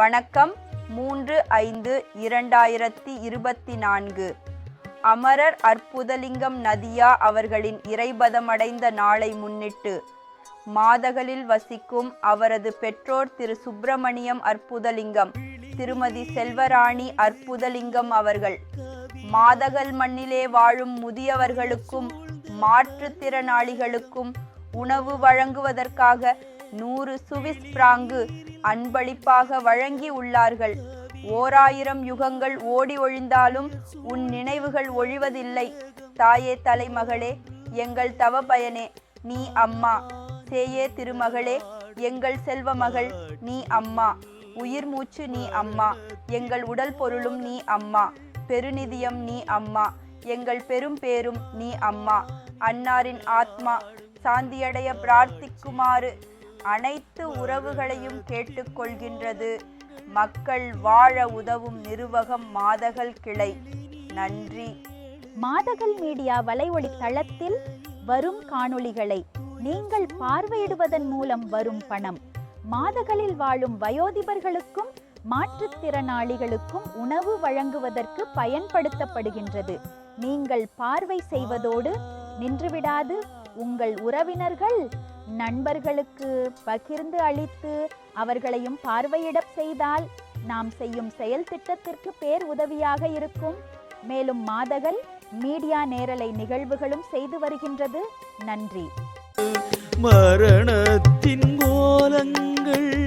வணக்கம். மூன்று ஐந்து இரண்டாயிரத்தி இருபத்தி நான்கு. அமரர் அற்புதலிங்கம் நதியா அவர்களின் இறைபதமடைந்த நாளை முன்னிட்டு மாதகளில் வசிக்கும் அவரது பெற்றோர் திரு சுப்பிரமணியம் அற்புதலிங்கம் திருமதி செல்வராணி அற்புதலிங்கம் அவர்கள். மாதகல் மண்ணிலே வாழும் முதியவர்களுக்கும் மாற்றுத்திறனாளிகளுக்கும் உணவு வழங்குவதற்காக நூறு சுவிஸ் பிராங்கு அன்பளிப்பாக வழங்கி உள்ளார்கள். ஓராயிரம் யுகங்கள் ஓடி ஒழிந்தாலும் உன் நினைவுகள் ஒழிவதில்லை. தாயே தலைமகளே எங்கள் தவ பயனே நீ அம்மா. சேயே திருமகளே எங்கள் செல்வமகள் நீ அம்மா. உயிர் மூச்சு நீ அம்மா. எங்கள் உடல் பொருளும் நீ அம்மா. பெருநிதியம் நீ அம்மா. எங்கள் பெரும் பேரும் நீ அம்மா. அன்னாரின் ஆத்மா சாந்தியடைய பிரார்த்திக்குமாறு அனைத்து உறவுகளையும் கேட்டுக்கொள்கின்றது. மக்கள் வாழ உதவும் நிறுவகம் மாதகள் கிளை. நன்றி. மாதகள் மீடியா வலைஒளி தளத்தில் வரும் காணொளிகளை நீங்கள் பார்வையிடுவதன் மூலம் வரும் பணம். மாதகளில் வாழும் வயோதிபர்களுக்கும் மாற்றுத்திறனாளிகளுக்கும் உணவு வழங்குவதற்கு பயன்படுத்தப்படுகின்றது. நீங்கள் பார்வை செய்வதோடு நின்றுவிடாது. உங்கள் உறவினர்கள் நண்பர்களுக்கு பகிர்ந்து அளித்து அவர்களையும் பார்வையிட செய்தால் நாம் செய்யும் செயல் திட்டத்திற்கு பேர் உதவியாக இருக்கும். மேலும் மாதகள் மீடியா நேரலை நிகழ்வுகளும் செய்து வருகின்றது. நன்றி. மரணத்தின் கோலங்கள்